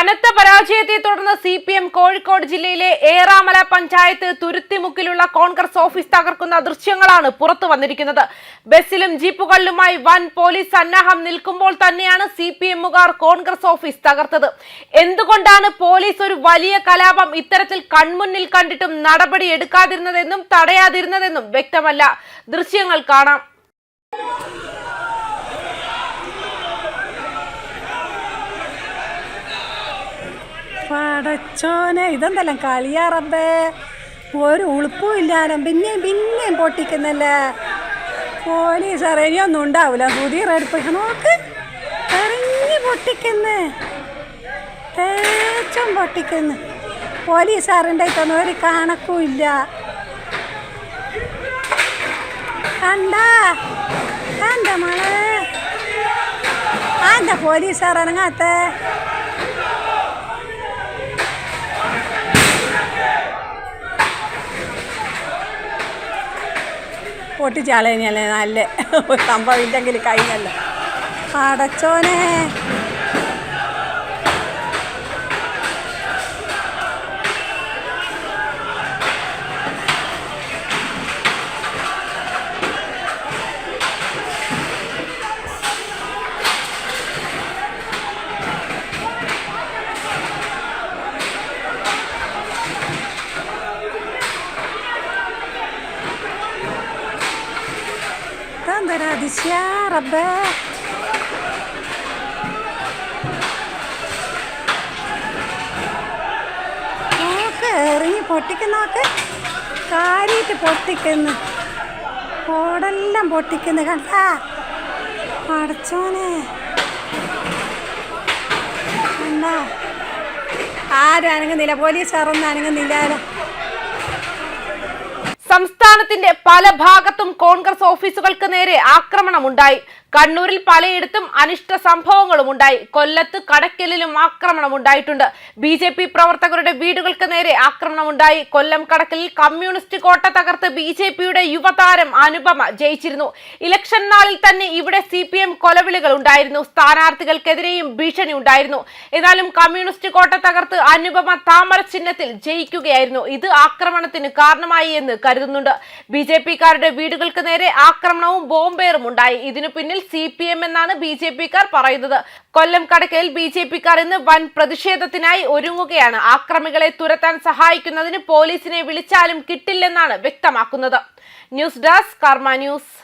കനത്ത പരാജയത്തെ തുടർന്ന് സി പി എം കോഴിക്കോട് ജില്ലയിലെ ഏറാമല പഞ്ചായത്ത് തുരുത്തിമുക്കിലുള്ള കോൺഗ്രസ് ഓഫീസ് തകർക്കുന്ന ദൃശ്യങ്ങളാണ് പുറത്തു വന്നിരിക്കുന്നത്. ബസ്സിലും ജീപ്പുകളിലുമായി വൻ പോലീസ് സന്നാഹം നിൽക്കുമ്പോൾ തന്നെയാണ് സി പി എമ്മുകാർ കോൺഗ്രസ് ഓഫീസ് തകർത്തത്. എന്തുകൊണ്ടാണ് പോലീസ് ഒരു വലിയ കലാപം ഇത്തരത്തിൽ കൺമുന്നിൽ കണ്ടിട്ടും നടപടി എടുക്കാതിരുന്നതെന്നും തടയാതിരുന്നതെന്നും വ്യക്തമല്ല. ദൃശ്യങ്ങൾ കാണാം. പടച്ചോനെ ഇതെന്തെല്ലാം കളിയാ റബ്ബേ? ഒരു ഉളുപ്പും ഇല്ലാലും പിന്നെയും പിന്നെയും പൊട്ടിക്കുന്നല്ലേ? പോലീസ് ഇനിയൊന്നും ഉണ്ടാവില്ല പുതിയ നോക്ക്. എറിഞ്ഞ് പൊട്ടിക്കുന്നേ. തേച്ചും പൊട്ടിക്കുന്നു. പോലീസ് ഇതൊന്നും ഒരു കണക്കും ഇല്ല. കണ്ടാ? കണ്ട മോളെ? ആന്താ പോലീസുകാർ പൊട്ടിച്ചാളേനല്ലേ നല്ല സംഭവം ഇല്ലെങ്കിൽ കഴിഞ്ഞല്ലോ. അടച്ചോനെ. ഇതെന്തൊരു അതിശയ റബ്ബേ. നോക്ക് എറിഞ്ഞ് പൊട്ടിക്കുന്നോക്ക് കാര്യമായിട്ട് പൊട്ടിക്കുന്നു. ഓടെല്ലാം പൊട്ടിക്കുന്നു കണ്ടാ? അടച്ചോനെ കണ്ടാ? ആരും അനങ്ങുന്നില്ല പോലീസ് പോലീസുകാരൊന്നും അനങ്ങുന്നില്ല സംസ്ഥാനത്തിന്റെ പല ഭാഗത്തും കോൺഗ്രസ് ഓഫീസുകൾക്ക് നേരെ ആക്രമണമുണ്ടായി. കണ്ണൂരിൽ പലയിടത്തും അനിഷ്ട സംഭവങ്ങളും ഉണ്ടായി. കൊല്ലത്ത് കടക്കലിലും ആക്രമണം ഉണ്ടായിട്ടുണ്ട്. ബി ജെ പി പ്രവർത്തകരുടെ വീടുകൾക്ക് നേരെ ആക്രമണം ഉണ്ടായി. കൊല്ലം കടക്കലിൽ കമ്മ്യൂണിസ്റ്റ് കോട്ട തകർത്ത് ബി ജെ പിയുടെ യുവതാരം അനുപമ ജയിച്ചിരുന്നു. ഇലക്ഷൻ നാളിൽ തന്നെ ഇവിടെ സി പി എം കൊലവിളികൾ ഉണ്ടായിരുന്നു. സ്ഥാനാർത്ഥികൾക്കെതിരെയും ഭീഷണി ഉണ്ടായിരുന്നു. എന്നാലും കമ്മ്യൂണിസ്റ്റ് കോട്ട തകർത്ത് അനുപമ താമര ചിഹ്നത്തിൽ ജയിക്കുകയായിരുന്നു. ഇത് ആക്രമണത്തിന് കാരണമായി എന്ന് കരുതുന്നുണ്ട്. ബി ജെ പിക്കാരുടെ വീടുകൾക്ക് നേരെ ആക്രമണവും ബോംബേറും ഉണ്ടായി. ഇതിനു പിന്നിൽ സി പി എം എന്നാണ് ബി ജെ പിക്കാർ പറയുന്നത്. കൊല്ലം കടക്കയിൽ ബി ജെ പിക്കാർ ഇന്ന് വൻ പ്രതിഷേധത്തിനായി ഒരുങ്ങുകയാണ്. ആക്രമികളെ തുരത്താൻ സഹായിക്കുന്നതിന് പോലീസിനെ വിളിച്ചാലും കിട്ടില്ലെന്നാണ് വ്യക്തമാക്കുന്നത്. News desk Karma news.